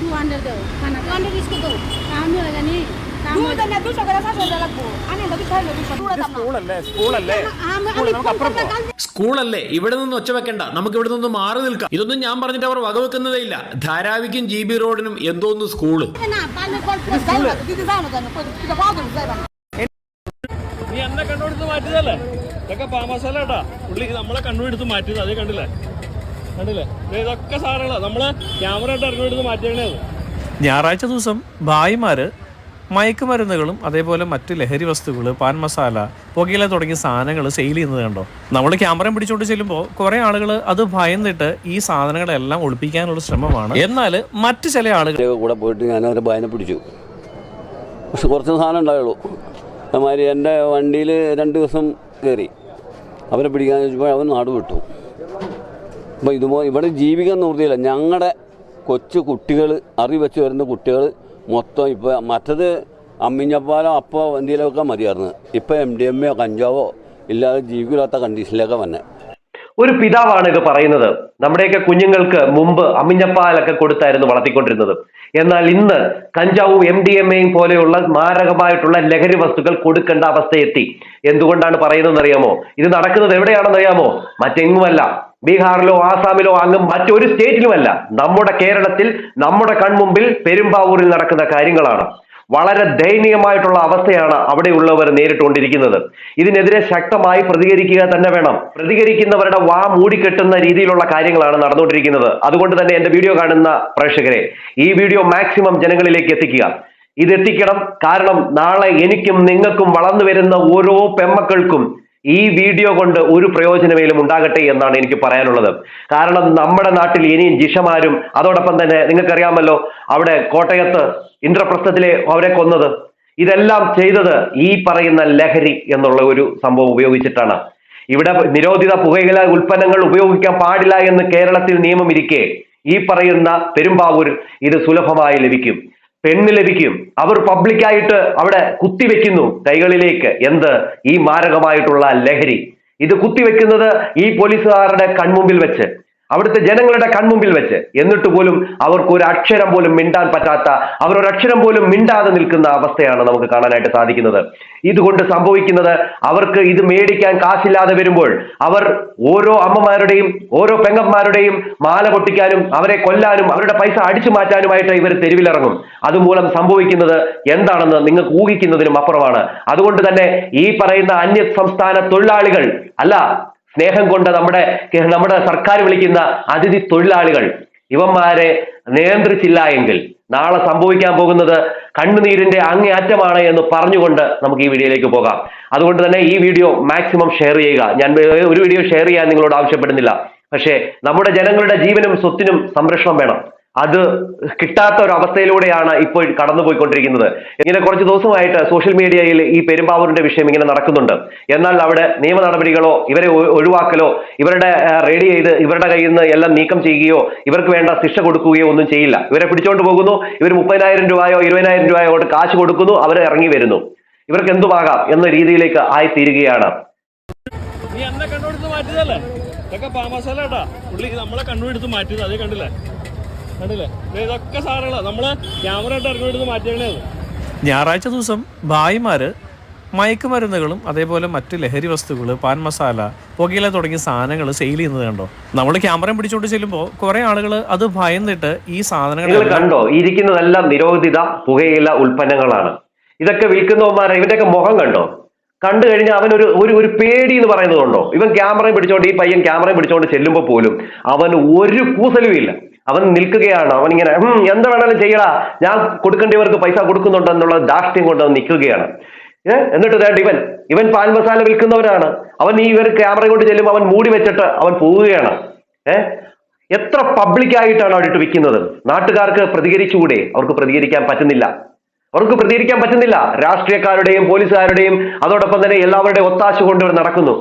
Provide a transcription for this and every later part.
Two hundred സ്കൂളല്ലേ? സ്കൂളല്ലേ? സ്കൂളല്ലേ? ഇവിടെ നിന്ന് ഒച്ച വെക്കണ്ട. നമുക്ക് ഇവിടെ നിന്ന് മാറി നിൽക്കാം. ഇതൊന്നും ഞാൻ പറഞ്ഞിട്ട് അവർ വകവെക്കുന്നതേ ഇല്ല. ധാരാവിക്കും ജി ബി റോഡിനും എന്തോന്ന് സ്കൂൾ. നീ എന്നെ കണ്ടുപിടുത്ത് മാറ്റിയതല്ലേ? ഇതൊക്കെ പാമസാല പുള്ളി നമ്മളെ കണ്ടുപിടുത്ത് മാറ്റിയത്. അതേ കണ്ടില്ലേ? കണ്ടില്ലേ? ദേ ഇതൊക്കെ സാധനങ്ങളാണ് നമ്മൾ ക്യാമറ ആയിട്ട് മാറ്റിയണേ ഞായറാഴ്ച ദിവസം ഭായിമാര് മയക്കുമരുന്നുകളും അതേപോലെ മറ്റ് ലഹരി വസ്തുക്കൾ പാൻ മസാല പുകയില തുടങ്ങിയ സാധനങ്ങൾ സെയിൽ ചെയ്യുന്നത് കണ്ടോ? നമ്മൾ ക്യാമറ പിടിച്ചുകൊണ്ട് ചെല്ലുമ്പോൾ കുറെ ആളുകൾ അത് ഭയന്നിട്ട് ഈ സാധനങ്ങളെല്ലാം ഒളിപ്പിക്കാനുള്ള ശ്രമമാണ്. എന്നാൽ മറ്റ് ചില ആളുകൾ കൂടെ പോയിട്ട് ഞാൻ അവരെ ഭയനെ പിടിച്ചു. പക്ഷെ കുറച്ച് സാധനം ഉണ്ടായുള്ളൂ. അതുമാതിരി എന്റെ വണ്ടിയിൽ രണ്ട് ദിവസം കയറി. അവരെ പിടിക്കാൻ ചോദിച്ചപ്പോൾ അവൻ നാട് വിട്ടു. അപ്പോൾ ഇതുപോലെ ഇവിടെ ജീവിക്കാൻ നിർത്തിയില്ല ഞങ്ങളുടെ കൊച്ചു കുട്ടികൾ അറി വെച്ച് വരുന്ന കുട്ടികൾ മൊത്തം ഇപ്പോൾ മറ്റത് അമ്മിഞ്ഞപ്പാലോ അപ്പോ എന്തെങ്കിലുമൊക്കെ മതിയായിരുന്നു. ഇപ്പോൾ എം ഡി എം എയോ കഞ്ചാവോ ഇല്ലാതെ ജീവിക്കില്ലാത്ത കണ്ടീഷനിലൊക്കെ വന്നെ. ഒരു പിതാവാണ് ഇത് പറയുന്നത്. നമ്മുടെയൊക്കെ കുഞ്ഞുങ്ങൾക്ക് മുമ്പ് അമ്മിഞ്ഞപ്പാലൊക്കെ കൊടുത്തായിരുന്നു വളർത്തിക്കൊണ്ടിരുന്നത്. എന്നാൽ ഇന്ന് കഞ്ചാവും എം ഡി എം എയും പോലെയുള്ള മാരകമായിട്ടുള്ള ലഹരി വസ്തുക്കൾ കൊടുക്കേണ്ട അവസ്ഥയെത്തി. എന്തുകൊണ്ടാണ് പറയുന്നത് അറിയാമോ ഇത് നടക്കുന്നത് എവിടെയാണെന്ന് അറിയാമോ മറ്റെങ്ങുമല്ല. ബീഹാറിലോ ആസാമിലോ അങ്ങും മറ്റൊരു സ്റ്റേറ്റിലുമല്ല. നമ്മുടെ കേരളത്തിൽ നമ്മുടെ കൺമുമ്പിൽ പെരുമ്പാവൂരിൽ നടക്കുന്ന കാര്യങ്ങളാണ്. വളരെ ദയനീയമായിട്ടുള്ള അവസ്ഥയാണ് അവിടെയുള്ളവർ നേരിട്ടുകൊണ്ടിരിക്കുന്നത്. ഇതിനെതിരെ ശക്തമായി പ്രതികരിക്കുക തന്നെ വേണം. പ്രതികരിക്കുന്നവരുടെ വാ മൂടിക്കെട്ടുന്ന രീതിയിലുള്ള കാര്യങ്ങളാണ് നടന്നുകൊണ്ടിരിക്കുന്നത്. അതുകൊണ്ട് തന്നെ എന്റെ വീഡിയോ കാണുന്ന പ്രേക്ഷകരെ ഈ വീഡിയോ മാക്സിമം ജനങ്ങളിലേക്ക് എത്തിക്കുക. ഇതെത്തിക്കണം. കാരണം നാളെ എനിക്കും നിങ്ങൾക്കും വളർന്നു വരുന്ന ഓരോ പെമ്മക്കൾക്കും ഈ വീഡിയോ കൊണ്ട് ഒരു പ്രയോജനമേലും ഉണ്ടാകട്ടെ എന്നാണ് എനിക്ക് പറയാനുള്ളത്. കാരണം നമ്മുടെ നാട്ടിൽ ഇനിയും ജിഷമാരും അതോടൊപ്പം തന്നെ നിങ്ങൾക്കറിയാമല്ലോ അവിടെ കോട്ടയത്ത് ഇന്ദ്രപ്രസ്ഥത്തിലെ അവരെ കൊന്നത്. ഇതെല്ലാം ചെയ്തത് ഈ പറയുന്ന ലഹരി എന്നുള്ള ഒരു സംഭവം ഉപയോഗിച്ചിട്ടാണ്. ഇവിടെ നിരോധിത പുകയില ഉൽപ്പന്നങ്ങൾ ഉപയോഗിക്കാൻ പാടില്ല എന്ന് കേരളത്തിൽ നിയമം ഇരിക്കെ ഈ പറയുന്ന പെരുമ്പാവൂരിൽ ഇത് സുലഭമായി ലഭിക്കും. പെണ്ണ് ലഭിക്കും അവർ പബ്ലിക്കായിട്ട് അവിടെ കുത്തിവെക്കുന്നു കൈകളിലേക്ക്. എന്ത്? ഈ മാരകമായിട്ടുള്ള ലഹരി. ഇത് കുത്തിവെക്കുന്നത് ഈ പോലീസുകാരുടെ കൺമുമ്പിൽ വെച്ച്. അവിടുത്തെ ജനങ്ങളുടെ കൺമുമ്പിൽ വെച്ച് എന്നിട്ട് പോലും അവർക്ക് ഒരു അക്ഷരം പോലും മിണ്ടാൻ പറ്റാത്ത അവർ ഒരു അക്ഷരം പോലും മിണ്ടാതെ നിൽക്കുന്ന അവസ്ഥയാണ് നമുക്ക് കാണാനായിട്ട് സാധിക്കുന്നത്. ഇതുകൊണ്ട് സംഭവിക്കുന്നത് അവർക്ക് ഇത് മേടിക്കാൻ കാശില്ലാതെ വരുമ്പോൾ അവർ ഓരോ അമ്മമാരുടെയും ഓരോ പെങ്ങന്മാരുടെയും മാല പൊട്ടിക്കാനും അവരെ കൊല്ലാനും അവരുടെ പൈസ അടിച്ചു മാറ്റാനുമായിട്ട് ഇവർ തെരുവിലിറങ്ങും. അതുമൂലം സംഭവിക്കുന്നത് എന്താണെന്ന് നിങ്ങൾക്ക് ഊഹിക്കുന്നതിനും അപ്പുറമാണ്. അതുകൊണ്ട് തന്നെ ഈ പറയുന്ന അന്യ സംസ്ഥാന തൊഴിലാളികൾ അല്ല സ്നേഹം കൊണ്ട് നമ്മുടെ നമ്മുടെ സർക്കാർ വിളിക്കുന്ന അതിഥി തൊഴിലാളികൾ ഇവന്മാരെ നിയന്ത്രിച്ചില്ല എങ്കിൽ നാളെ സംഭവിക്കാൻ പോകുന്നത് കണ്ണുനീരിന്റെ അങ്ങേയറ്റമാണ് എന്ന് പറഞ്ഞുകൊണ്ട് നമുക്ക് ഈ വീഡിയോയിലേക്ക് പോകാം. അതുകൊണ്ട് തന്നെ ഈ വീഡിയോ മാക്സിമം ഷെയർ ചെയ്യുക. ഞാൻ ഒരു വീഡിയോ ഷെയർ ചെയ്യാൻ നിങ്ങളോട് ആവശ്യപ്പെടുന്നില്ല. പക്ഷേ നമ്മുടെ ജനങ്ങളുടെ ജീവനും സ്വത്തിനും സംരക്ഷണം വേണം. അത് കിട്ടാത്ത ഒരു അവസ്ഥയിലൂടെയാണ് ഇപ്പോൾ കടന്നുപോയിക്കൊണ്ടിരിക്കുന്നത്. ഇങ്ങനെ കുറച്ച് ദിവസമായിട്ട് സോഷ്യൽ മീഡിയയിൽ ഈ പെരുമ്പാവൂരിന്റെ വിഷയം ഇങ്ങനെ നടക്കുന്നുണ്ട്. എന്നാൽ അവിടെ നിയമ നടപടികളോ ഇവരെ ഒഴിവാക്കലോ ഇവരുടെ റെഡി ചെയ്ത് ഇവരുടെ കയ്യിൽ നിന്ന് എല്ലാം നീക്കം ചെയ്യുകയോ ഇവർക്ക് വേണ്ട ശിക്ഷ കൊടുക്കുകയോ ഒന്നും ചെയ്യില്ല. ഇവരെ പിടിച്ചോണ്ട് പോകുന്നു. ഇവർ മുപ്പതിനായിരം രൂപയോ ഇരുപതിനായിരം രൂപയോ കൊണ്ട് കാശ് കൊടുക്കുന്നു. അവർ ഇറങ്ങി വരുന്നു. ഇവർക്ക് എന്തുമാകാം എന്ന രീതിയിലേക്ക് ആയിത്തീരുകയാണ്. നീ എന്നെ മാറ്റിയതല്ലേ? ഇതൊക്കെ നമ്മളെ മാറ്റിയത് അതേ കണ്ടില്ലേ? കണ്ടില്ലേ? ഇതൊക്കെ സാധനങ്ങളാണ് നമ്മൾ ക്യാമറ ഞായറാഴ്ച ദിവസം ഭായിമാര് മയക്കുമരുന്നുകളും അതേപോലെ മറ്റ് ലഹരി വസ്തുക്കൾ പാൻ മസാല പുകയില തുടങ്ങിയ സാധനങ്ങൾ സെയിൽ ചെയ്യുന്നത് കണ്ടോ? നമ്മൾ ക്യാമറ പിടിച്ചുകൊണ്ട് ചെല്ലുമ്പോൾ കുറെ ആളുകൾ അത് ഭയന്നിട്ട് ഈ നിങ്ങൾ സാധനങ്ങൾ കണ്ടോ? ഇരിക്കുന്നതെല്ലാം നിരോധിത പുകയില ഉൽപ്പന്നങ്ങളാണ്. ഇതൊക്കെ വിൽക്കുന്നവന്മാരെ ഇവന്റെയൊക്കെ മുഖം കണ്ടോ? കണ്ടു കഴിഞ്ഞാൽ അവൻ ഒരു ഒരു ഒരു പേടി എന്ന് പറയുന്നത് കൊണ്ടോ? ഇവൻ ക്യാമറയും പിടിച്ചോണ്ട് ഈ പയ്യൻ ക്യാമറയും പിടിച്ചോണ്ട് ചെല്ലുമ്പോൾ പോലും അവന് ഒരു കൂസലും ഇല്ല അവൻ നിൽക്കുകയാണ്. അവൻ ഇങ്ങനെ എന്താ വേണമെങ്കിലും ചെയ്യടാ. ഞാൻ കൊടുക്കേണ്ടവർക്ക് പൈസ കൊടുക്കുന്നുണ്ട് എന്നുള്ള ദാഷ്ട്യം കൊണ്ട് അവൻ നിൽക്കുകയാണ്. എന്നിട്ട് ഇവൻ ഇവൻ പാൻ മസാല വിൽക്കുന്നവനാണ്. അവൻ ഈ ഇവർ ക്യാമറ കൊണ്ട് ചെല്ലുമ്പോൾ അവൻ മൂടി വെച്ചിട്ട് അവൻ പോവുകയാണ്. ഏഹ് എത്ര പബ്ലിക്കായിട്ടാണ് അവിടെ വിൽക്കുന്നത്? നാട്ടുകാർക്ക് പ്രതികരിച്ചുകൂടെ? അവർക്ക് പ്രതികരിക്കാൻ പറ്റുന്നില്ല. അവർക്ക് പ്രതികരിക്കാൻ പറ്റുന്നില്ല. രാഷ്ട്രീയക്കാരുടെയും പോലീസുകാരുടെയും അതോടൊപ്പം തന്നെ എല്ലാവരുടെയും ഒത്താശ കൊണ്ട് ഇവർ നടക്കുന്നു.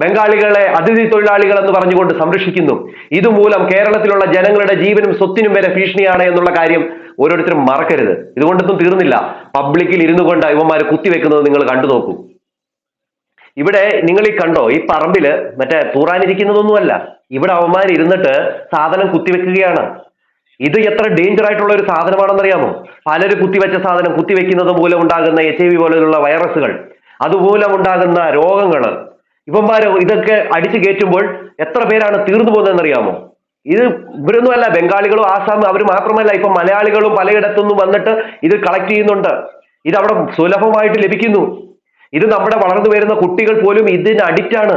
ബംഗാളികളെ അതിഥി തൊഴിലാളികൾ എന്ന് പറഞ്ഞുകൊണ്ട് സംരക്ഷിക്കുന്നു. ഇതുമൂലം കേരളത്തിലുള്ള ജനങ്ങളുടെ ജീവനും സ്വത്തിനും വരെ ഭീഷണിയാണ് എന്നുള്ള കാര്യം ഓരോരുത്തരും മറക്കരുത്. ഇതുകൊണ്ടൊന്നും തീർന്നില്ല. പബ്ലിക്കിൽ ഇരുന്നു കൊണ്ട് ഇവന്മാർ കുത്തിവെക്കുന്നത് നിങ്ങൾ കണ്ടു നോക്കൂ. ഇവിടെ നിങ്ങൾ ഈ കണ്ടോ ഈ പറമ്പിൽ മറ്റേ തൂറാനിരിക്കുന്നതൊന്നുമല്ല. ഇവിടെ അവന്മാർ ഇരുന്നിട്ട് സാധനം കുത്തിവെക്കുകയാണ്. ഇത് എത്ര ഡേഞ്ചർ ആയിട്ടുള്ള ഒരു സാധനമാണെന്നറിയാമോ? പലരും കുത്തിവെച്ച സാധനം കുത്തിവെക്കുന്നത് മൂലം ഉണ്ടാകുന്ന എച്ച് ഐ വി പോലെയുള്ള വൈറസുകൾ അതുമൂലം ഉണ്ടാകുന്ന രോഗങ്ങൾ ഇവന്മാര് ഇതൊക്കെ അടിച്ചു കയറ്റുമ്പോൾ എത്ര പേരാണ് തീർന്നു പോകുന്നതെന്നറിയാമോ? ഇത് ഇവരൊന്നുമല്ല ബംഗാളികളും ആസാം അവർ മാത്രമല്ല ഇപ്പൊ മലയാളികളും പലയിടത്തുനിന്നും വന്നിട്ട് ഇത് കളക്ട് ചെയ്യുന്നുണ്ട്. ഇത് അവിടെ സുലഭമായിട്ട് ലഭിക്കുന്നു. ഇത് നമ്മുടെ വളർന്നു വരുന്ന കുട്ടികൾ പോലും ഇതിന് അഡിക്റ്റ് ആണ്.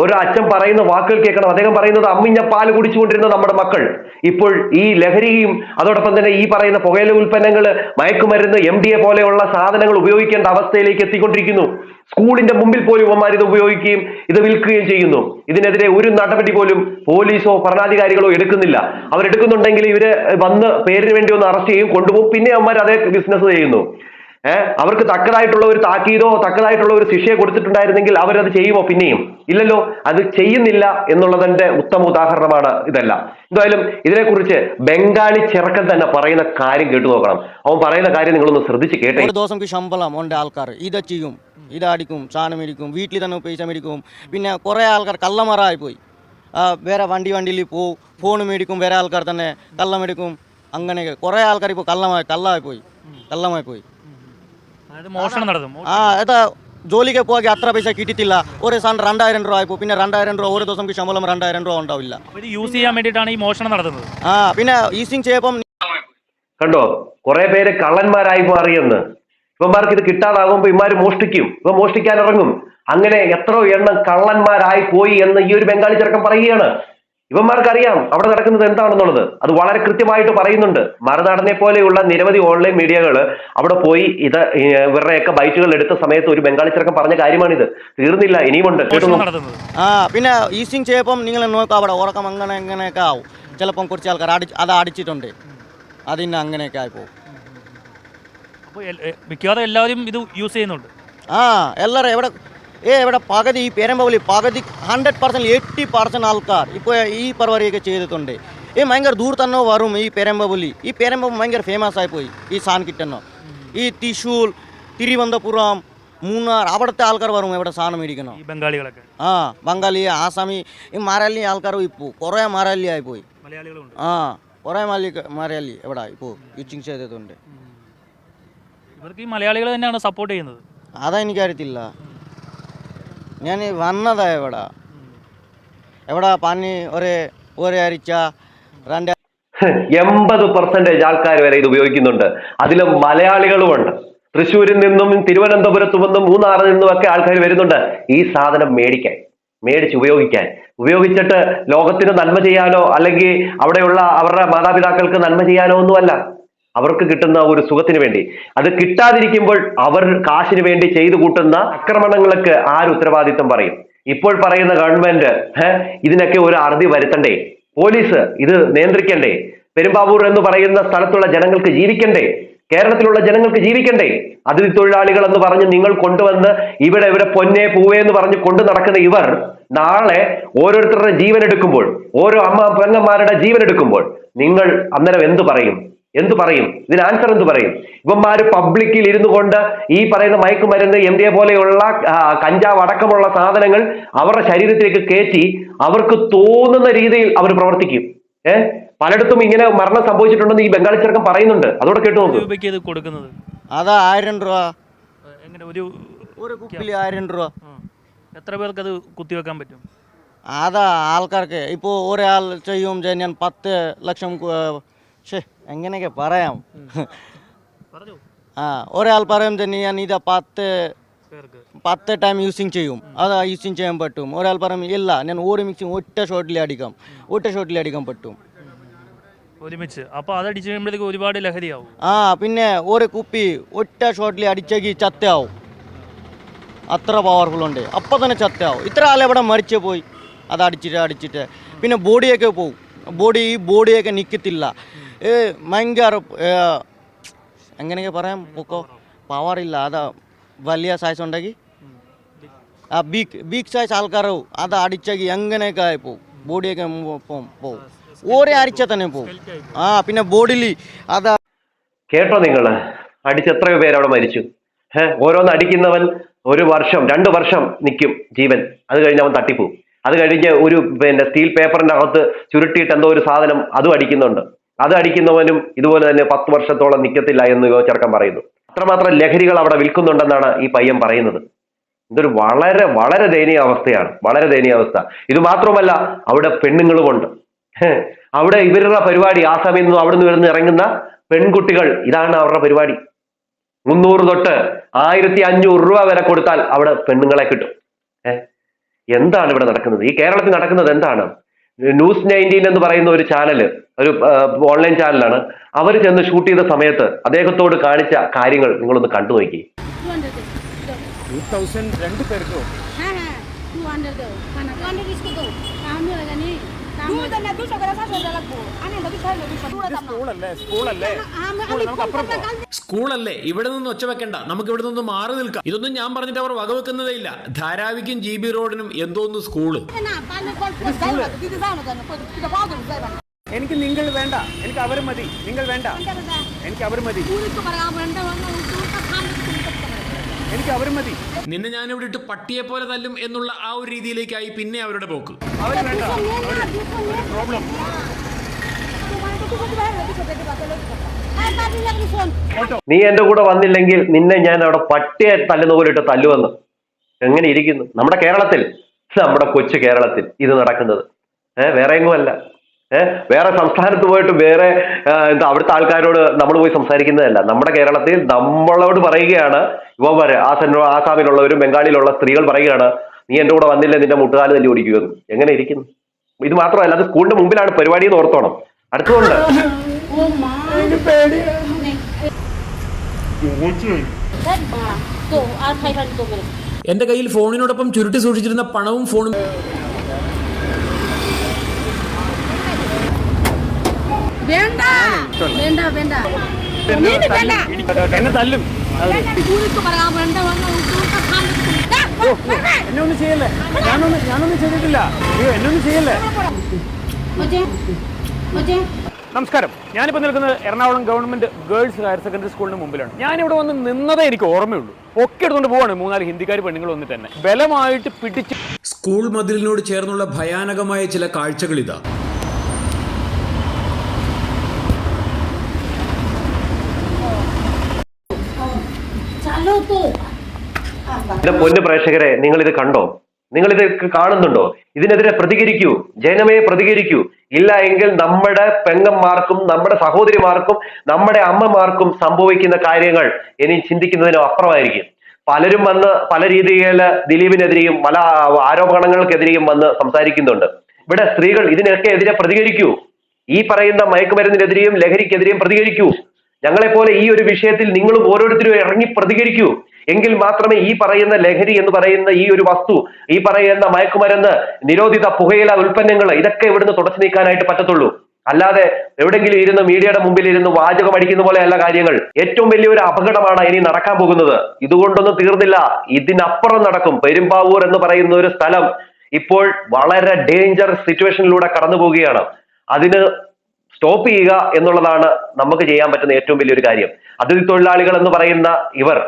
ഓരോ അച്ഛൻ പറയുന്ന വാക്കുകൾ കേൾക്കണം. അദ്ദേഹം പറയുന്നത് അമ്മിഞ്ഞ പാൽ കുടിച്ചുകൊണ്ടിരുന്ന നമ്മുടെ മക്കൾ. ഇപ്പോൾ ഈ ലഹരിയും അതോടൊപ്പം തന്നെ ഈ പറയുന്ന പുകയില ഉൽപ്പന്നങ്ങൾ മയക്കുമരുന്ന് എം ഡി എ പോലെയുള്ള സാധനങ്ങൾ ഉപയോഗിക്കേണ്ട അവസ്ഥയിലേക്ക് എത്തിക്കൊണ്ടിരിക്കുന്നു. സ്കൂളിന്റെ മുമ്പിൽ പോലും ഇവന്മാർ ഇത് ഉപയോഗിക്കുകയും ഇത് വിൽക്കുകയും ചെയ്യുന്നു. ഇതിനെതിരെ ഒരു നടപടി പോലും പോലീസോ ഭരണാധികാരികളോ എടുക്കുന്നില്ല. അവരെടുക്കുന്നുണ്ടെങ്കിൽ ഇവർ വന്ന് പേരിന് വേണ്ടി ഒന്ന് അറസ്റ്റ് ചെയ്യും കൊണ്ടുപോകും. പിന്നെ അവന്മാർ അതേ ബിസിനസ് ചെയ്യുന്നു. അവർക്ക് തക്കതായിട്ടുള്ള ഒരു താക്കീതോ തക്കതായിട്ടുള്ള ഒരു ശിക്ഷയോ കൊടുത്തിട്ടുണ്ടായിരുന്നെങ്കിൽ അവരത് ചെയ്യുമോ പിന്നെയും? ഇല്ലല്ലോ അത് ചെയ്യുന്നില്ല എന്നുള്ളതിന്റെ ഉത്തമ ഉദാഹരണമാണ് ഇതല്ല. എന്തായാലും ഇതിനെക്കുറിച്ച് ബംഗാളി ചെറുക്കൻ തന്നെ പറയുന്ന കാര്യം കേട്ടു നോക്കണം. അവൻ പറയുന്ന കാര്യം നിങ്ങളൊന്ന് ശ്രദ്ധിച്ച് കേട്ടേ. ഒരു ദിവസം ശമ്പളം ഉണ്ട് ആൾക്കാർ. ഇത് ചെയ്യും ഇതടിക്കും സാധനം മേടിക്കും വീട്ടിൽ തന്നെ പൈസ മേടിക്കും. പിന്നെ കുറേ ആൾക്കാർ കള്ളമറായി പോയി. വേറെ വണ്ടി വണ്ടിയിൽ പോവും ഫോൺ മേടിക്കും വേറെ ആൾക്കാർ തന്നെ കള്ളം മേടിക്കും. അങ്ങനെയൊക്കെ കുറേ ആൾക്കാർ ഇപ്പോൾ കള്ളമായി കള്ളമായി പോയി കള്ളമായി പോയി. മോഷണം നടന്നു. ആ ഏതാ ജോലിക്ക് പോകാൻ അത്ര പൈസ കിട്ടിയിട്ടില്ല. ഒരു സാധനം രണ്ടായിരം രൂപ ആയിപ്പോ. പിന്നെ രണ്ടായിരം രൂപ ഒരു ദിവസം ശമ്പളം രണ്ടായിരം രൂപ ഉണ്ടാവില്ല. യൂസ് ചെയ്യാൻ വേണ്ടിയിട്ടാണ് ഈ മോഷണം നടത്തുന്നത് ആ പിന്നെ ഈസിങ് ചെയ്യപ്പം കണ്ടോ കുറെ പേര് കള്ളന്മാരായി മാറിയെന്ന്. ഇവന്മാർക്ക് ഇത് കിട്ടാതാകുമ്പോൾ ഇമാര് മോഷ്ടിക്കും. ഇവ മോഷ്ടിക്കാൻ ഇറങ്ങും. അങ്ങനെ എത്രയോ എണ്ണം കള്ളന്മാരായി പോയി എന്ന് ഈ ഒരു ബംഗാളി ചെറുക്കം പറയുകയാണ്. ഇവന്മാർക്ക് അറിയാം അവിടെ നടക്കുന്നത് എന്താണെന്നുള്ളത്. അത് വളരെ കൃത്യമായിട്ട് പറയുന്നുണ്ട്. മറുനാടനെ പോലെയുള്ള നിരവധി ഓൺലൈൻ മീഡിയകൾ അവിടെ പോയി ഇത് ഇവരുടെയൊക്കെ ബൈറ്റുകൾ എടുത്ത സമയത്ത് ഒരു ബംഗാളി ചെറുക്കൻ പറഞ്ഞ കാര്യമാണിത്. തീർന്നില്ല ഇനിയുമുണ്ട്. ആ പിന്നെ ഈസ്റ്റിംഗ് ചെയ്യപ്പം നിങ്ങൾ നോക്കാം അവിടെ ഉറക്കം അങ്ങനെ അങ്ങനെയൊക്കെ ആവും. ചിലപ്പം കുറച്ച് ആൾക്കാർ അടി അത് അടിച്ചിട്ടുണ്ട്. അതിന് അങ്ങനെയൊക്കെ പോകും. അപ്പോൾ മിക്കവാറും എല്ലാവരും ഇത് യൂസ് ചെയ്യുന്നുണ്ട്. ആ എല്ലാവരും എവിടെ ഇവിടെ പകുതി ഈ പേരമ്പവലി പകുതി ഹൺഡ്രഡ് പെർസെന്റ് എയ്റ്റി പെർസെന്റ് ആൾക്കാർ ഇപ്പോൾ ഈ പരിപാടിയൊക്കെ ചെയ്തിട്ടുണ്ട്. ഈ ഭയങ്കര ദൂർ തന്നെ വരും ഈ പേരമ്പവലി. ഈ പേരമ്പം ഭയങ്കര ഫേമസ് ആയിപ്പോയി ഈ സാൻ കിട്ടുന്നോ ഈ തൃശ്ശൂർ തിരുവനന്തപുരം മൂന്നാർ അവിടുത്തെ ആൾക്കാർ വരും ഇവിടെ സാധനം മേടിക്കണം. ബംഗാളികളൊക്കെ. ആ ബംഗാളി ആസാമി ഈ മലയാളി ആൾക്കാർ ഇപ്പോൾ കുറേ മലയാളി ആയിപ്പോയി ആ കുറേ മലയാളി മലയാളി എവിടെ ഇപ്പോൾ യുച്ചിങ് ചെയ്തിട്ടുണ്ട്. ഇവർക്ക് ഈ മലയാളികൾ തന്നെയാണ് സപ്പോർട്ട് ചെയ്യുന്നത്. അതാ എനിക്കറിയത്തില്ല ഞാൻ വന്നതാ എവിടെ? പാനി ഒരേ ഒരു അരിച്ച രണ്ട് എൺപത് പെർസെന്റേജ് ആൾക്കാർ വരെ ഇത് ഉപയോഗിക്കുന്നുണ്ട്. അതിലും മലയാളികളുമുണ്ട്. തൃശ്ശൂരിൽ നിന്നും തിരുവനന്തപുരത്തു നിന്നും മൂന്നാറിൽ നിന്നും ഒക്കെ ആൾക്കാർ വരുന്നുണ്ട്. ഈ സാധനം മേടിക്കാൻ മേടിച്ച് ഉപയോഗിക്കാൻ. ഉപയോഗിച്ചിട്ട് ലോകത്തിന് നന്മ ചെയ്യാനോ അല്ലെങ്കിൽ അവിടെയുള്ള അവരുടെ മാതാപിതാക്കൾക്ക് നന്മ ചെയ്യാനോ ഒന്നുമല്ല. അവർക്ക് കിട്ടുന്ന ഒരു സുഖത്തിന് വേണ്ടി. അത് കിട്ടാതിരിക്കുമ്പോൾ അവർ കാശിന് വേണ്ടി ചെയ്തു കൂട്ടുന്ന ആക്രമണങ്ങൾക്ക് ആര് ഉത്തരവാദിത്വം പറയും? ഇപ്പോൾ പറയുന്ന ഗവൺമെന്റ് ഇതിനൊക്കെ ഒരു അറുതി വരുത്തണ്ടേ? പോലീസ് ഇത് നിയന്ത്രിക്കണ്ടേ? പെരുമ്പാവൂർ എന്ന് പറയുന്ന സ്ഥലത്തുള്ള ജനങ്ങൾക്ക് ജീവിക്കണ്ടേ? കേരളത്തിലുള്ള ജനങ്ങൾക്ക് ജീവിക്കണ്ടേ? അതിഥി തൊഴിലാളികൾ എന്ന് പറഞ്ഞ് നിങ്ങൾ കൊണ്ടുവന്ന് ഇവിടെ ഇവിടെ പൊന്നെ പൂവേ എന്ന് പറഞ്ഞ് കൊണ്ടു നടക്കുന്ന ഇവർ നാളെ ഓരോരുത്തരുടെ ജീവൻ എടുക്കുമ്പോൾ ഓരോ അമ്മ പെങ്ങന്മാരുടെ ജീവൻ എടുക്കുമ്പോൾ നിങ്ങൾ അന്നേരം എന്തു പറയും? എന്ത് പറയും? ഇതിന് ആൻസർ എന്ത് പറയും? ഇവന്മാര് പബ്ലിക്കിൽ ഇരുന്നു കൊണ്ട് ഈ പറയുന്ന മയക്കുമരുന്ന് എം ഡി എ പോലെയുള്ള കഞ്ചാവ് അടക്കമുള്ള സാധനങ്ങൾ അവരുടെ ശരീരത്തിലേക്ക് കയറ്റി അവർക്ക് തോന്നുന്ന രീതിയിൽ അവർ പ്രവർത്തിക്കും. ഏഹ് പലയിടത്തും ഇങ്ങനെ മരണം സംഭവിച്ചിട്ടുണ്ടെന്ന് ഈ ബംഗാളി ചെറുക്കം പറയുന്നുണ്ട്. അതോടെ കേട്ടു നോക്ക്. കൊടുക്കുന്നത്? അതാ ആയിരം രൂപ. എങ്ങനെ ഒരു ഒരു ആയിരം രൂപ. എത്ര പേർക്ക് അത് കുത്തിവെക്കാൻ പറ്റും? അതാ ആൾക്കാർക്ക്. ഇപ്പോൾ ഒരാൾ ചെയ്യും ചെയ്- ഞാൻ പത്ത് ലക്ഷം ഷേ എങ്ങനെയൊക്കെ പറയാം? ആ ഒരാൾ പറയും തന്നെ ഞാൻ ഇത് പത്ത് പത്ത് ടൈം യൂസിങ് ചെയ്യും. അത് യൂസിങ് ചെയ്യാൻ പറ്റും. ഒരാൾ പറയും ഇല്ല ഞാൻ ഒരു മിക്സിങ് ഒറ്റ ഷോട്ടിൽ അടിക്കാം. ഒറ്റ ഷോട്ടിൽ അടിക്കാൻ പറ്റും. ഒരുമിച്ച്. അപ്പോൾ അത് അടിച്ചു കഴിയുമ്പോഴത്തേക്ക് ഒരുപാട് ലഹരിയാവും. ആ പിന്നെ ഒരു കുപ്പി ഒറ്റ ഷോട്ടിൽ അടിച്ചേക്ക് ചത്തയാവും. അത്ര പവർഫുൾ ഉണ്ട്. അപ്പോൾ തന്നെ ചത്തയാവും. ഇത്ര ആളെവിടെ മരിച്ചു പോയി? അത് അടിച്ചിട്ട് അടിച്ചിട്ട്. പിന്നെ ബോഡിയൊക്കെ പോവും. ബോഡി ഈ ബോഡിയൊക്കെ നിൽക്കത്തില്ല ഭയങ്കര എങ്ങനെയൊക്കെ പറയാം പൊക്കോ? പവറില്ല അതാ വലിയ സൈസ് ഉണ്ടെങ്കിൽ ആ ബിഗ് ബിഗ് സൈസ് ആൾക്കാർ അത് അടിച്ചെങ്കിൽ എങ്ങനെയൊക്കെ ആയി പോവും. ബോഡിയൊക്കെ പോവും. പോവും അടിച്ച തന്നെ പോവും. ആ പിന്നെ ബോഡിയിൽ അതാ കേട്ടോ നിങ്ങൾ അടിച്ച് എത്രയോ പേര് അവിടെ മരിച്ചു. ഏഹ് ഓരോന്ന് അടിക്കുന്നവൻ ഒരു വർഷം രണ്ട് വർഷം നിൽക്കും ജീവൻ. അത് കഴിഞ്ഞ് അവൻ തട്ടിപ്പോവും. അത് കഴിഞ്ഞ് ഒരു പിന്നെ സ്റ്റീൽ പേപ്പറിന്റെ അകത്ത് ചുരുട്ടിയിട്ട് എന്തോ ഒരു സാധനം അതും അടിക്കുന്നുണ്ട്. അത് അടിക്കുന്നവനും ഇതുപോലെ തന്നെ പത്ത് വർഷത്തോളം നിൽക്കത്തില്ല എന്ന് ചെറുക്കം പറയുന്നു. അത്രമാത്രം ലഹരികൾ അവിടെ വിൽക്കുന്നുണ്ടെന്നാണ് ഈ പയ്യൻ പറയുന്നത്. ഇതൊരു വളരെ വളരെ ദയനീയ അവസ്ഥയാണ്. വളരെ ദയനീയ അവസ്ഥ. ഇത് മാത്രമല്ല അവിടെ പെണ്ണുങ്ങളുമുണ്ട് അവിടെ ഇവരുടെ പരിപാടി ആ സമയത്ത് നിന്ന് അവിടെ നിന്ന് വരുന്ന ഇറങ്ങുന്ന പെൺകുട്ടികൾ ഇതാണ് അവരുടെ പരിപാടി. മുന്നൂറ് തൊട്ട് ആയിരത്തി അഞ്ഞൂറ് രൂപ വരെ കൊടുത്താൽ അവിടെ പെണ്ണുങ്ങളെ കിട്ടും. എന്താണ് ഇവിടെ നടക്കുന്നത്? ഈ കേരളത്തിൽ നടക്കുന്നത് എന്താണ്? ന്യൂസ് നയന്റീൻ എന്ന് പറയുന്ന ഒരു ചാനൽ ഒരു ഓൺലൈൻ ചാനലാണ് അവർ ചെന്ന് ഷൂട്ട് ചെയ്ത സമയത്ത് അദ്ദേഹത്തോട് കാണിച്ച കാര്യങ്ങൾ നിങ്ങളൊന്ന് കണ്ടു നോക്കി. രണ്ട് പേർക്കോ സ്കൂളല്ലേ ഇവിടെ നിന്ന് ഒച്ച വെക്കണ്ട. നമുക്ക് ഇവിടെ നിന്ന് മാറി നിൽക്കാം. ഇതൊന്നും ഞാൻ പറഞ്ഞിട്ട് അവർ വകവെക്കുന്നതേ ഇല്ല. ധാരാവിക്കും ജി ബി റോഡിനും എന്തോന്ന് സ്കൂൾ. എനിക്ക് നിങ്ങൾ വേണ്ട. എനിക്ക് അവർ മതി. നിങ്ങൾ വേണ്ട. എനിക്ക് അവർ മതി. എനിക്ക് അവരും മതി. നിന്നെ ഞാൻ ഇവിടെ ഇട്ട് പട്ടിയെ പോലെ തല്ലും എന്നുള്ള ആ ഒരു രീതിയിലേക്കായി പിന്നെ അവരുടെ പോക്ക്. അവർ വേണ്ട. പ്രോബ്ലം നീ എന്റെ കൂടെ വന്നില്ലെങ്കിൽ നിന്നെ ഞാൻ അവിടെ പട്ടിയെ തല്ലുന്ന പോലെ ഇട്ട് തല്ലുവെന്ന്. എങ്ങനെ ഇരിക്കുന്നു? നമ്മുടെ കേരളത്തിൽ നമ്മുടെ കൊച്ചു കേരളത്തിൽ ഇത് നടക്കുന്നത്. ഏഹ് വേറെ എങ്ങുമല്ല. ഏഹ് വേറെ സംസ്ഥാനത്ത് പോയിട്ട് വേറെ എന്താ അവിടുത്തെ ആൾക്കാരോട് നമ്മൾ പോയി സംസാരിക്കുന്നതല്ല. നമ്മുടെ കേരളത്തിൽ നമ്മളോട് പറയുകയാണ് ഇവന്മാര് ആസൻ ആസാമിലുള്ളവരും ബംഗാളിയിലുള്ള സ്ത്രീകൾ പറയുകയാണ് നീ എന്റെ കൂടെ വന്നില്ലേ നിന്റെ മുട്ടുകാൽ തല്ലി ഓടിക്കുമെന്ന്. എങ്ങനെ ഇരിക്കുന്നു? ഇത് മാത്രമല്ല അത് സ്കൂളിന്റെ മുമ്പിലാണ് പരിപാടി എന്ന് ഓർത്തോണം. അടുത്തുകൊണ്ട് എന്റെ കയ്യിൽ ഫോണിനോടൊപ്പം ചുരുട്ടി സൂക്ഷിച്ചിരുന്ന പണവും ഫോണും വേണ്ട വേണ്ട വേണ്ട നീന് വേണ്ട എന്നെ തല്ലും എന്നെ ഒന്നും ചെയ്യല്ലേ ഞാനൊന്നും ഞാനൊന്നും ചെയ്തിട്ടില്ല അയ്യോ എന്നെ ഒന്നും ചെയ്യല്ലേ നമസ്കാരം ഞാനിപ്പോൾ നിൽക്കുന്നത് Ernakulam government girls higher secondary സ്കൂളിന് മുമ്പിലാണ് ഞാനിവിടെ വന്ന് നിന്നതേ എനിക്ക് ഓർമ്മയുള്ളൂ ഒക്കെ എടുത്തുകൊണ്ട് പോവാണ് മൂന്നാൽ ഹിന്ദിക്കാർ പെണ്ണുങ്ങൾ വന്നിട്ട് തന്നെ ബലമായിട്ട് പിടിച്ച് സ്കൂൾ മതിലിനോട് ചേർന്നുള്ള ഭയാനകമായ ചില കാഴ്ചകൾ ഇതാ ചലോ തോ എന്റെ പൊന്നു പ്രേക്ഷകരെ നിങ്ങൾ ഇത് കണ്ടോ? നിങ്ങൾ ഇത് കാണുന്നുണ്ടോ? ഇതിനെതിരെ പ്രതികരിക്കൂ. ജനമേ പ്രതികരിക്കൂ. ഇല്ല എങ്കിൽ നമ്മുടെ പെങ്ങന്മാർക്കും നമ്മുടെ സഹോദരിമാർക്കും നമ്മുടെ അമ്മമാർക്കും സംഭവിക്കുന്ന കാര്യങ്ങൾ ഇനി ചിന്തിക്കുന്നതിനും അപ്പുറമായിരിക്കും. പലരും വന്ന് പല രീതിയിൽ ദിലീപിനെതിരെയും പല ആരോപണങ്ങൾക്കെതിരെയും വന്ന് സംസാരിക്കുന്നുണ്ട്. ഇവിടെ സ്ത്രീകൾ ഇതിനൊക്കെ എതിരെ പ്രതികരിക്കൂ. ഈ പറയുന്ന മയക്കുമരുന്നിനെതിരെയും ലഹരിക്കെതിരെയും പ്രതികരിക്കൂ. ഞങ്ങളെപ്പോലെ ഈ ഒരു വിഷയത്തിൽ നിങ്ങളും ഓരോരുത്തരും ഇറങ്ങി പ്രതികരിക്കൂ. എങ്കിൽ മാത്രമേ ഈ പറയുന്ന ലഹരി എന്ന് പറയുന്ന ഈ ഒരു വസ്തു ഈ പറയുന്ന മയക്കുമരുന്ന് നിരോധിത പുകയില ഉൽപ്പന്നങ്ങൾ ഇതൊക്കെ ഇവിടുന്ന് തുടച്ചു നീക്കാനായിട്ട് പറ്റത്തുള്ളൂ. അല്ലാതെ എവിടെങ്കിലും ഇരുന്ന് മീഡിയയുടെ മുമ്പിൽ ഇരുന്ന് വാചകം അടിക്കുന്ന പോലെയല്ല കാര്യങ്ങൾ. ഏറ്റവും വലിയൊരു അപകടമാണ് ഇനി നടക്കാൻ പോകുന്നത്. ഇതുകൊണ്ടൊന്നും തീർന്നില്ല. ഇതിനപ്പുറം നടക്കും. പെരുമ്പാവൂർ എന്ന് പറയുന്ന ഒരു സ്ഥലം ഇപ്പോൾ വളരെ ഡേഞ്ചർ സിറ്റുവേഷനിലൂടെ കടന്നു പോവുകയാണ്. അതിന് സ്റ്റോപ്പ് ചെയ്യുക എന്നുള്ളതാണ് നമുക്ക് ചെയ്യാൻ പറ്റുന്ന ഏറ്റവും വലിയൊരു കാര്യം. അതിഥി തൊഴിലാളികൾ എന്ന് പറയുന്ന ഇവർ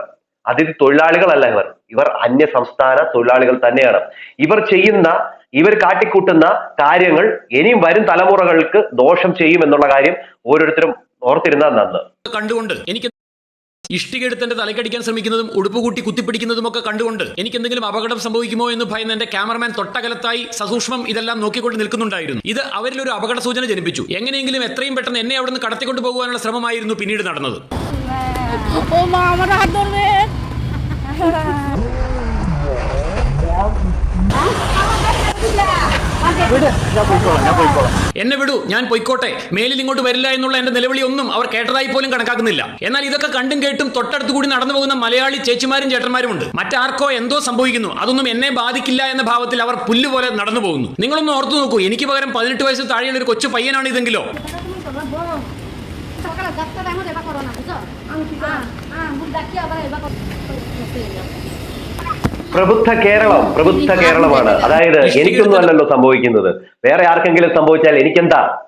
അതിഥി തൊഴിലാളികളല്ല ഇവർ ഇവർ അന്യ സംസ്ഥാന തൊഴിലാളികൾ തന്നെയാണ് ഇവർ ചെയ്യുന്ന ഇവർ കാട്ടിക്കൂട്ടുന്ന കാര്യങ്ങൾ ഇനിയും വരും തലമുറകൾക്ക് ദോഷം ചെയ്യും എന്നുള്ള കാര്യം ഓരോരുത്തരും ഓർത്തിരുന്നാൽ നന്ന് കണ്ടുകൊണ്ട് എനിക്ക് ഇഷ്ടിക എടുത്ത് എന്റെ തലക്കടിക്കാൻ ശ്രമിക്കുന്നതും ഉടുപ്പ് കൂട്ടി കുത്തിപ്പിടിക്കുന്നതും ഒക്കെ കണ്ടുകൊണ്ട് എനിക്ക് എന്തെങ്കിലും അപകടം സംഭവിക്കുമോ എന്ന് ഭയന്ന് എന്റെ ക്യാമറമാൻ തൊട്ടകലത്തായി സസൂക്ഷ്മം ഇതെല്ലാം നോക്കിക്കൊണ്ട് നിൽക്കുന്നുണ്ടായിരുന്നു ഇത് അവരിൽ ഒരു അപകട സൂചന ജനിപ്പിച്ചു എങ്ങനെയെങ്കിലും എത്രയും പെട്ടെന്ന് എന്നെ അവിടെ നിന്ന് കടത്തിക്കൊണ്ട് പോകുവാനുള്ള ശ്രമമായിരുന്നു പിന്നീട് നടന്നത് എന്നെ വിടു ഞാൻ പൊയ്ക്കോട്ടെ. മേലിൽ ഇങ്ങോട്ട് വരില്ല എന്നുള്ള എന്റെ നിലവിളി ഒന്നും അവർ കേട്ടതായി പോലും കണക്കാക്കുന്നില്ല. എന്നാൽ ഇതൊക്കെ കണ്ടും കേട്ടും തൊട്ടടുത്ത് കൂടി നടന്നു പോകുന്ന മലയാളി ചേച്ചിമാരും ചേട്ടന്മാരും ഉണ്ട് മറ്റാർക്കോ എന്തോ സംഭവിക്കുന്നു. അതൊന്നും എന്നെ ബാധിക്കില്ല എന്ന ഭാവത്തിൽ അവർ പുല്ലുപോലെ നടന്നു പോകുന്നു. നിങ്ങളൊന്ന് ഓർത്തു നോക്കൂ എനിക്ക് പകരം പതിനെട്ട് വയസ്സ് താഴെയുള്ള ഒരു കൊച്ചു പയ്യനാണ് ഇതെങ്കിലോ? ആ ആ പ്രബുദ്ധ കേരളം പ്രബുദ്ധ കേരളമാണ്. അതായത് എനിക്കൊന്നും അല്ലല്ലോ സംഭവിക്കുന്നത്. വേറെ ആർക്കെങ്കിലും സംഭവിച്ചാൽ എനിക്കെന്താ?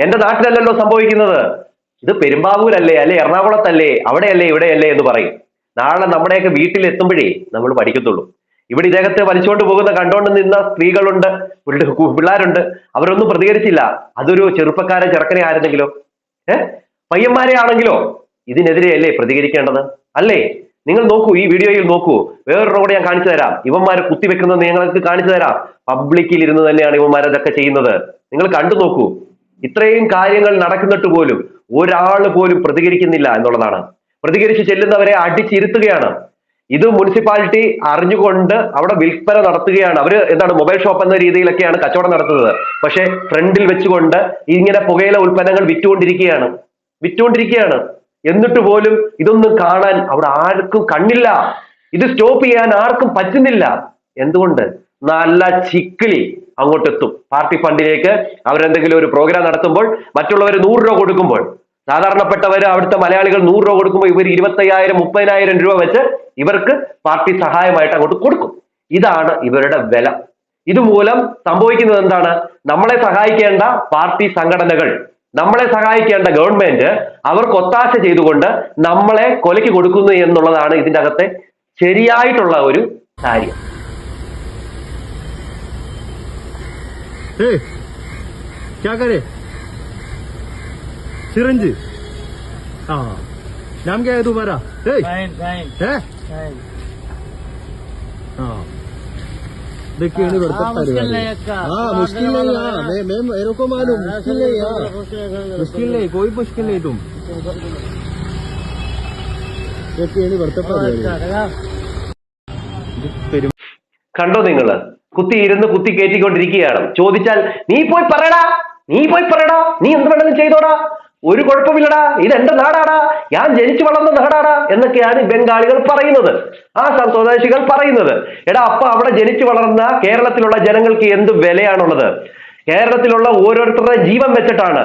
എന്റെ നാട്ടിലല്ലല്ലോ സംഭവിക്കുന്നത്. ഇത് പെരുമ്പാവൂരല്ലേ അല്ലെ? എറണാകുളത്തല്ലേ അവിടെയല്ലേ ഇവിടെയല്ലേ എന്ന് പറയും. നാളെ നമ്മുടെയൊക്കെ വീട്ടിൽ എത്തുമ്പോഴേ നമ്മൾ പഠിക്കത്തുള്ളൂ. ഇവിടെ ഇദ്ദേഹത്തെ വലിച്ചുകൊണ്ട് പോകുന്ന കണ്ടുകൊണ്ട് നിന്ന സ്ത്രീകളുണ്ട് പിള്ള- പിള്ളേരുണ്ട്. അവരൊന്നും പ്രതികരിച്ചില്ല. അതൊരു ചെറുപ്പക്കാരെ ചെറുക്കനെ ആയിരുന്നെങ്കിലോ? ഏഹ് പയ്യന്മാരെ ആണെങ്കിലോ ഇതിനെതിരെയല്ലേ പ്രതികരിക്കേണ്ടത്? അല്ലേ? നിങ്ങൾ നോക്കൂ ഈ വീഡിയോയിൽ നോക്കൂ. വേറൊരു കൂടെ ഞാൻ കാണിച്ചു തരാം. ഇവന്മാരെ കുത്തിവെക്കുന്നത് നിങ്ങൾക്ക് കാണിച്ചു തരാം. പബ്ലിക്കിൽ ഇരുന്ന് തന്നെയാണ് ഇവന്മാർ അതൊക്കെ ചെയ്യുന്നത്. നിങ്ങൾ കണ്ടു നോക്കൂ. ഇത്രയും കാര്യങ്ങൾ നടക്കുന്നിട്ട് പോലും ഒരാൾ പോലും പ്രതികരിക്കുന്നില്ല എന്നുള്ളതാണ്. പ്രതികരിച്ച് ചെല്ലുന്നവരെ അടിച്ചിരുത്തുകയാണ്. ഇത് മുനിസിപ്പാലിറ്റി അറിഞ്ഞുകൊണ്ട് അവിടെ വിൽപ്പന നടത്തുകയാണ്. അവർ എന്താണ് മൊബൈൽ ഷോപ്പ് എന്ന രീതിയിലൊക്കെയാണ് കച്ചവടം നടത്തുന്നത്. പക്ഷേ ഫ്രണ്ടിൽ വെച്ചുകൊണ്ട് ഇങ്ങനെ പുകയില ഉൽപ്പന്നങ്ങൾ വിറ്റുകൊണ്ടിരിക്കുകയാണ്. വിറ്റുകൊണ്ടിരിക്കുകയാണ്. എന്നിട്ട് പോലും ഇതൊന്നും കാണാൻ അവിടെ ആർക്കും കണ്ണില്ല. ഇത് സ്റ്റോപ്പ് ചെയ്യാൻ ആർക്കും പറ്റുന്നില്ല. എന്തുകൊണ്ട്? നല്ല ചിക്കിളി അങ്ങോട്ടെത്തും. പാർട്ടി ഫണ്ടിലേക്ക് അവരെന്തെങ്കിലും ഒരു പ്രോഗ്രാം നടത്തുമ്പോൾ മറ്റുള്ളവർ നൂറ് രൂപ കൊടുക്കുമ്പോൾ സാധാരണപ്പെട്ടവർ അവിടുത്തെ മലയാളികൾ നൂറ് രൂപ കൊടുക്കുമ്പോൾ ഇവർ ഇരുപത്തയ്യായിരം മുപ്പതിനായിരം രൂപ വെച്ച് ഇവർക്ക് പാർട്ടി സഹായമായിട്ട് അങ്ങോട്ട് കൊടുക്കും. ഇതാണ് ഇവരുടെ വില. ഇതുമൂലം സംഭവിക്കുന്നത് എന്താണ്? നമ്മളെ സഹായിക്കേണ്ട പാർട്ടി സംഘടനകൾ നമ്മളെ സഹായിക്കേണ്ട ഗവൺമെന്റ് അവർക്ക് ഒത്താശ ചെയ്തുകൊണ്ട് നമ്മളെ കൊലയ്ക്ക് കൊടുക്കുന്നു എന്നുള്ളതാണ് ഇതിന്റെ അകത്തെ ശരിയായിട്ടുള്ള ഒരു കാര്യം. സിറഞ്ച് ആ ഞാൻ കേതു പറ. ഏയ്. ഏ? ആ. है हाँ देखिए नहीं बढ़ता हाँ मुश्किल नहीं हाँ मैं मैं मेरे को मालूम मुश्किल नहीं हाँ मुश्किल नहीं कोई मुश्किल नहीं तुम देखिए नहीं बढ़ता കണ്ടോ നിങ്ങൾ കുത്തി ഇരുന്ന് കുത്തി കയറ്റിക്കൊണ്ടിരിക്കുകയാണ് ചോദിച്ചാൽ നീ പോയി പറയടാ നീ പോയി പറയടാ നീ എന്ത് വേണമെങ്കിലും ചെയ്തോടാ ഒരു കുഴപ്പമില്ലടാ ഇത് എന്റെ നാടാടാ ഞാൻ ജനിച്ചു വളർന്ന നാടാടാ എന്നൊക്കെയാണ് ബംഗാളികൾ പറയുന്നത് ആ സ്വദേശികൾ പറയുന്നത്. എടാ അപ്പൊ അവിടെ ജനിച്ചു വളർന്ന കേരളത്തിലുള്ള ജനങ്ങൾക്ക് എന്ത് വിലയാണുള്ളത്? കേരളത്തിലുള്ള ഓരോരുത്തരുടെ ജീവൻ വെച്ചിട്ടാണ്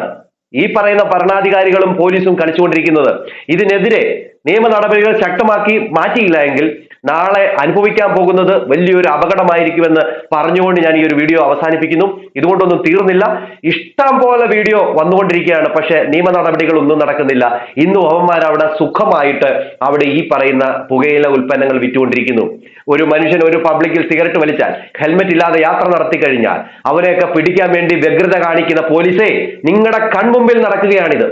ഈ പറയുന്ന ഭരണാധികാരികളും പോലീസും കളിച്ചുകൊണ്ടിരിക്കുന്നത്. ഇതിനെതിരെ നിയമ നടപടികൾ ശക്തമാക്കി മാറ്റിയില്ല എങ്കിൽ നാളെ അനുഭവിക്കാൻ പോകുന്നത് വലിയൊരു അപകടമായിരിക്കുമെന്ന് പറഞ്ഞുകൊണ്ട് ഞാൻ ഈ ഒരു വീഡിയോ അവസാനിപ്പിക്കുന്നു. ഇതുകൊണ്ടൊന്നും തീർന്നില്ല. ഇഷ്ടം പോലെ വീഡിയോ വന്നുകൊണ്ടിരിക്കുകയാണ്. പക്ഷേ നിയമ നടപടികൾ ഒന്നും നടക്കുന്നില്ല. ഇന്നും അവന്മാർ അവിടെ സുഖമായിട്ട് അവിടെ ഈ പറയുന്ന പുകയില ഉൽപ്പന്നങ്ങൾ വിറ്റുകൊണ്ടിരിക്കുന്നു. ഒരു മനുഷ്യൻ ഒരു പബ്ലിക്കിൽ സിഗരറ്റ് വലിച്ചാൽ ഹെൽമെറ്റ് ഇല്ലാതെ യാത്ര നടത്തി കഴിഞ്ഞാൽ അവരെയൊക്കെ പിടിക്കാൻ വേണ്ടി വ്യഗ്രത കാണിക്കുന്ന പോലീസേ നിങ്ങളുടെ കൺമുമ്പിൽ നടക്കുകയാണിത്.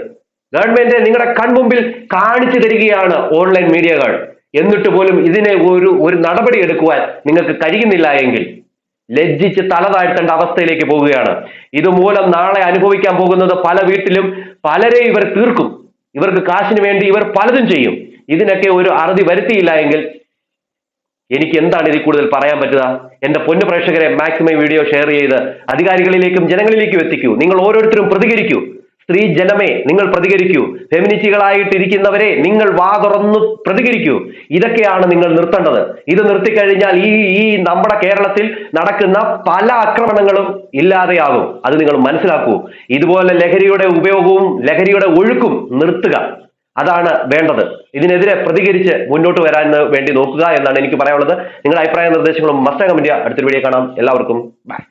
ഗവൺമെന്റ് നിങ്ങളുടെ കൺമുമ്പിൽ കാണിച്ചു തരികയാണ് ഓൺലൈൻ മീഡിയകൾ. എന്നിട്ട് പോലും ഇതിനെ ഒരു ഒരു നടപടി എടുക്കുവാൻ നിങ്ങൾക്ക് കഴിയുന്നില്ല എങ്കിൽ ലജ്ജിച്ച് തല താഴ്ത്തേണ്ട അവസ്ഥയിലേക്ക് പോവുകയാണ്. ഇതുമൂലം നാളെ അനുഭവിക്കാൻ പോകുന്നത് പല വീട്ടിലും പലരെ ഇവർ തീർക്കും. ഇവർക്ക് കാശിന് വേണ്ടി ഇവർ പലതും ചെയ്യും. ഇതിനൊക്കെ ഒരു അറുതി വരുത്തിയില്ല എങ്കിൽ എനിക്ക് എന്താണ് ഇതിൽ കൂടുതൽ പറയാൻ പറ്റുക? എന്റെ പൊന്നു പ്രേക്ഷകരെ മാക്സിമം വീഡിയോ ഷെയർ ചെയ്ത് അധികാരികളിലേക്കും ജനങ്ങളിലേക്കും എത്തിക്കൂ. നിങ്ങൾ ഓരോരുത്തരും പ്രതികരിക്കൂ. സ്ത്രീ ജനമേ നിങ്ങൾ പ്രതികരിക്കൂ. ഫെമിനിറ്റികളായിട്ടിരിക്കുന്നവരെ നിങ്ങൾ വാ തുറന്നു പ്രതികരിക്കൂ. ഇതൊക്കെയാണ് നിങ്ങൾ നിർത്തേണ്ടത്. ഇത് നിർത്തിക്കഴിഞ്ഞാൽ ഈ ഈ നമ്മുടെ കേരളത്തിൽ നടക്കുന്ന പല ആക്രമണങ്ങളും ഇല്ലാതെയാകും. അത് നിങ്ങൾ മനസ്സിലാക്കൂ. ഇതുപോലെ ലഹരിയുടെ ഉപയോഗവും ലഹരിയുടെ ഒഴുക്കും നിർത്തുക. അതാണ് വേണ്ടത്. ഇതിനെതിരെ പ്രതികരിച്ച് മുന്നോട്ട് വരാൻ വേണ്ടി നോക്കുക എന്നാണ് എനിക്ക് പറയാനുള്ളത്. നിങ്ങളുടെ അഭിപ്രായ നിർദ്ദേശങ്ങളും മസ്റ്റാ കമന്റ് അടുത്തൊരു വീഡിയോ കാണാം. എല്ലാവർക്കും ബൈ